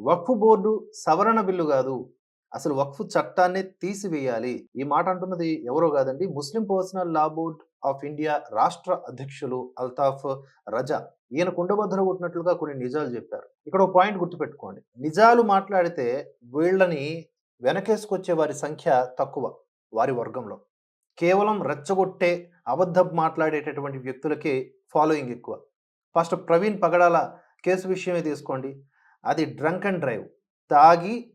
వక్ఫ్ board సవరణ bill కాదు. అసలు వక్ఫ్ చట్టాన్ని తీసివేయాలి. ఈ మాట అంటున్నది ఎవరో కాదండి. Muslim personal law board of India రాష్ట్ర అధ్యక్షులు అల్తాఫ్ రజా. ఈయన కుండబద్దలు కొట్టినట్లుగా కొన్ని నిజాలు చెప్పారు. ఇక్కడ ఒక పాయింట్ గుర్తుపెట్టుకోండి. నిజాలు మాట్లాడితే వీళ్ళని వెనకేసుకొచ్చే వారి సంఖ్య తక్కువ వారి వర్గంలో. కేవలం రెచ్చగొట్టే అబద్ధం మాట్లాడేటటువంటి వ్యక్తులకే ఫాలోయింగ్ ఎక్కువ. ఫస్ట్ ప్రవీణ్ పగడాల కేసు విషయమే తీసుకోండి. అది డ్రంక్ అండ్ డ్రైవ్. తాగి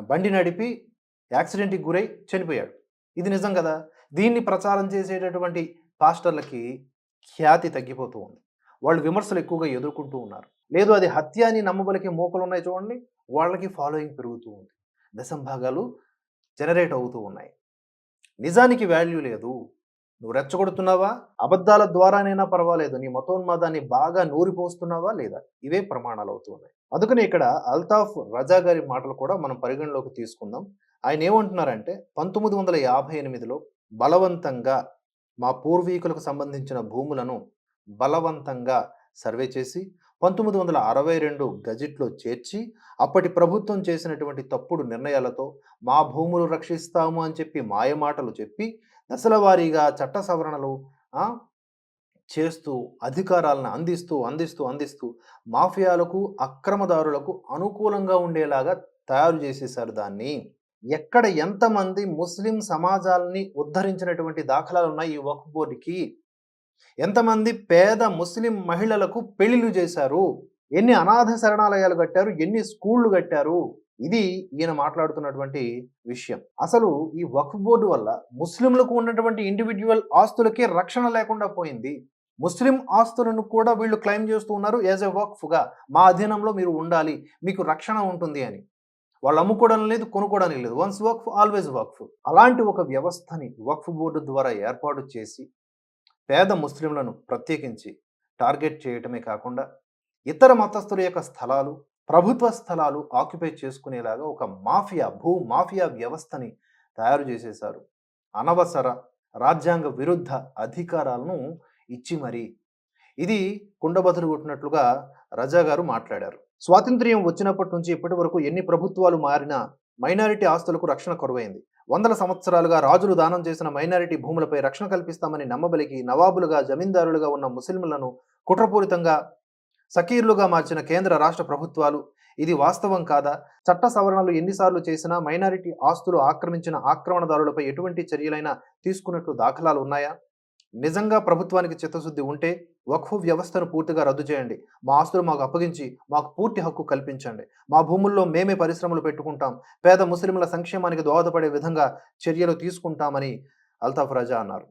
బండి నడిపి యాక్సిడెంట్కి గురై చనిపోయాడు. ఇది నిజం కదా? దీన్ని ప్రచారం చేసేటటువంటి పాస్టర్లకి ఖ్యాతి తగ్గిపోతూ ఉంది. వాళ్ళు విమర్శలు ఎక్కువగా ఎదుర్కొంటూ ఉన్నారు. లేదు అది హత్య అని నమ్మబలికి మోకలు ఉన్నాయి చూడండి వాళ్ళకి ఫాలోయింగ్ పెరుగుతూ ఉంది. దశంభాగాలు జనరేట్ అవుతూ ఉన్నాయి. నిజానికి వాల్యూ లేదు. నువ్వు రెచ్చగొడుతున్నావా? అబద్ధాల ద్వారానైనా పర్వాలేదు. నీ మతోన్మాదాన్ని బాగా నూరిపోస్తున్నావా లేదా? ఇవే ప్రమాణాలు అవుతున్నాయి. అందుకని ఇక్కడ అల్తాఫ్ రజా గారి మాటలు కూడా మనం పరిగణలోకి తీసుకుందాం. ఆయన ఏమంటున్నారంటే పంతొమ్మిది వందల యాభై ఎనిమిదిలో బలవంతంగా మా పూర్వీకులకు సంబంధించిన భూములను బలవంతంగా సర్వే చేసి పంతొమ్మిది వందల అరవై రెండు గజిట్లో చేర్చి అప్పటి ప్రభుత్వం చేసినటువంటి తప్పుడు నిర్ణయాలతో మా భూములు రక్షిస్తాము అని చెప్పి మాయమాటలు చెప్పి దశల వారీగా చట్ట సవరణలు చేస్తూ అధికారాలను అందిస్తూ అందిస్తూ అందిస్తూ మాఫియాలకు అక్రమదారులకు అనుకూలంగా ఉండేలాగా తయారు చేసేశారు దాన్ని. ఎక్కడ ఎంతమంది ముస్లిం సమాజాలని ఉద్ధరించినటువంటి దాఖలాలు ఉన్నాయి ఈ వక్ఫ్ బోర్డుకి? ఎంతమంది పేద ముస్లిం మహిళలకు పెళ్ళిలు చేశారు? ఎన్ని అనాథ శరణాలయాలు కట్టారు? ఎన్ని స్కూళ్ళు కట్టారు? ఇది ఈయన మాట్లాడుతున్నటువంటి విషయం. అసలు ఈ వక్ఫ్ బోర్డు వల్ల ముస్లింలకు ఉన్నటువంటి ఇండివిజువల్ ఆస్తులకే రక్షణ లేకుండా పోయింది. ముస్లిం ఆస్తులను కూడా వీళ్ళు క్లెయిమ్ చేస్తూ ఉన్నారు యాజ్ ఎ వక్ఫ్గా. మా అధీనంలో మీరు ఉండాలి మీకు రక్షణ ఉంటుంది అని. వాళ్ళు అమ్ముకోవడం లేదు కొనుక్కోవడానికి లేదు. Once waqf always waqf. అలాంటి ఒక వ్యవస్థని వక్ఫ్ బోర్డు ద్వారా ఏర్పాటు చేసి పేద ముస్లింలను ప్రత్యేకించి టార్గెట్ చేయటమే కాకుండా ఇతర మతస్థుల యొక్క స్థలాలు ప్రభుత్వ స్థలాలు ఆక్యుపై చేసుకునేలాగా ఒక మాఫియా భూ మాఫియా వ్యవస్థని తయారు చేసేశారు. అనవసర రాజ్యాంగ విరుద్ధ అధికారాలను ఇచ్చి మరీ. ఇది కుండబదులు కొట్టినట్లుగా రజా గారు మాట్లాడారు. స్వాతంత్ర్యం వచ్చినప్పటి నుంచి ఇప్పటి వరకు ఎన్ని ప్రభుత్వాలు మారినా మైనారిటీ ఆస్తులకు రక్షణ కొరవైంది. వందల సంవత్సరాలుగా రాజులు దానం చేసిన మైనారిటీ భూములపై రక్షణ కల్పిస్తామని నమ్మబలికి నవాబులుగా జమీందారులుగా ఉన్న ముస్లింలను కుట్రపూరితంగా సకీర్లుగా మార్చిన కేంద్ర రాష్ట్ర ప్రభుత్వాలు. ఇది వాస్తవం కాదా? చట్ట సవరణలు ఎన్నిసార్లు చేసినా మైనారిటీ ఆస్తులు ఆక్రమించిన ఆక్రమణదారులపై ఎటువంటి చర్యలైనా తీసుకున్నట్లు దాఖలాలు ఉన్నాయా? నిజంగా ప్రభుత్వానికి చిత్తశుద్ధి ఉంటే వక్ఫ్ వ్యవస్థను పూర్తిగా రద్దు చేయండి. మా ఆస్తులు మాకు అప్పగించి మాకు పూర్తి హక్కు కల్పించండి. మా భూముల్లో మేమే పరిశ్రమలు పెట్టుకుంటాం. పేద ముస్లింల సంక్షేమానికి దోహదపడే విధంగా చర్యలు తీసుకుంటామని అల్తాఫ్ రజా అన్నారు.